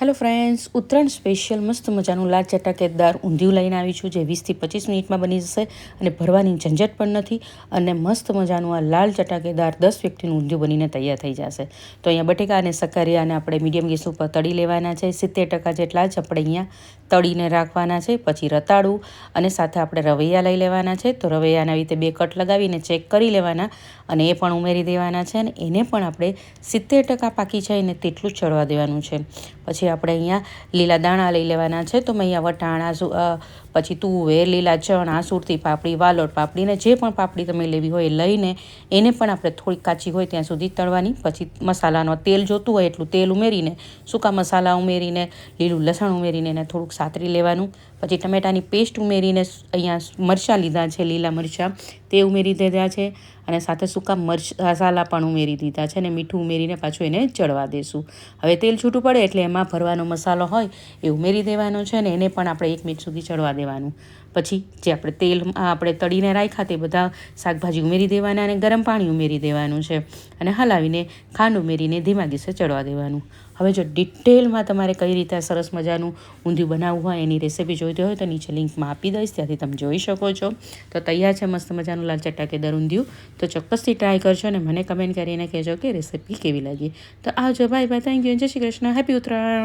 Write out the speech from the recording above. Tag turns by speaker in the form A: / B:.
A: Hello friends, Uttarayan special મસ્ત મજાનું લાલ ચટાકેદાર ઊંધિયું લઈને આવી છું, જે વીસથી પચીસ મિનિટમાં બની જશે અને ભરવાની ઝંઝટ પણ નથી અને મસ્ત મજાનું આ લાલ ચટાકેદાર દસ વ્યક્તિનું ઊંધિયું બનીને તૈયાર થઈ જશે. તો અહીંયા બટેકા અને સકરિયાને આપણે મીડિયમ ગેસ ઉપર તળી લેવાના છે, સિત્તેર ટકા જેટલા જ આપણે અહીંયા તળીને રાખવાના છે, પછી રતાળું અને સાથે આપણે રવૈયા લઈ લેવાના છે. તો રવૈયાના રીતે બે કટ લગાવીને ચેક કરી લેવાના અને એ પણ ઉમેરી દેવાના છે અને એને પણ આપણે સિત્તેર ટકા પાકી જાય ને તેટલું જ ચડવા દેવાનું છે. પછી આપણે અહીંયા લીલા દાણા લઈ લેવાના છે. તો મેં અહીંયા વટાણા પછી તુવેર લીલા ચણા, સુરતી પાપડી વાલોડ પાપડીને જે પણ પાપડી તમે લેવી હોય લઈને એને પણ આપણે થોડીક કાચી હોય ત્યાં સુધી તળવાની. પછી મસાલાનો તેલ જોતું હોય એટલું તેલ ઉમેરીને, સૂકા મસાલા ઉમેરીને, લીલું લસણ ઉમેરીને એને થોડુંક સાતરી લેવાનું. પછી ટમેટાની પેસ્ટ ઉમેરીને અહીંયા મરચાં લીધા છે, લીલા મરચાં. તે ઉમેરી દીધા છે. અને સાથે સૂકા મરચ, મસાલા પણ ઉમેરી દીધા છે અને મીઠું ઉમેરીને પાછું એને ચડવા દેશું. હવે તેલ છૂટું પડે એટલે એમાં ભરવાનો મસાલો હોય એ ઉમેરી દેવાનો છે અને એને પણ આપણે એક મિનિટ સુધી ચડવા દેવાનું. પછી જે આપણે તેલ આપણે તળીને રાખ્યા તે બધા શાકભાજી ઉમેરી દેવાના અને ગરમ પાણી ઉમેરી દેવાનું છે. અને હલાવીને ખાંડ ઉમેરીને ધીમા દિવસે ચડવા દેવાનું. હવે જો ડિટેલમાં તમારે કઈ રીતે સરસ મજાનું ઊંધિયું બનાવવું હોય એની રેસીપી જોઈતી હોય તો નીચે લિંકમાં આપી દઈશ, ત્યાંથી તમે જોઈ શકો છો. તો તૈયાર છે મસ્ત મજાનું લાલ ચટાકેદાર ઊંધિયું. તો ચોક્કસથી ટ્રાય કરજો અને મને કમેન્ટ કરીને કહેજો કે રેસીપી કેવી લાગી. તો આવજો બાય બાય થેન્ક યુ જય શ્રી કૃષ્ણ હેપી ઉત્તરાયણ.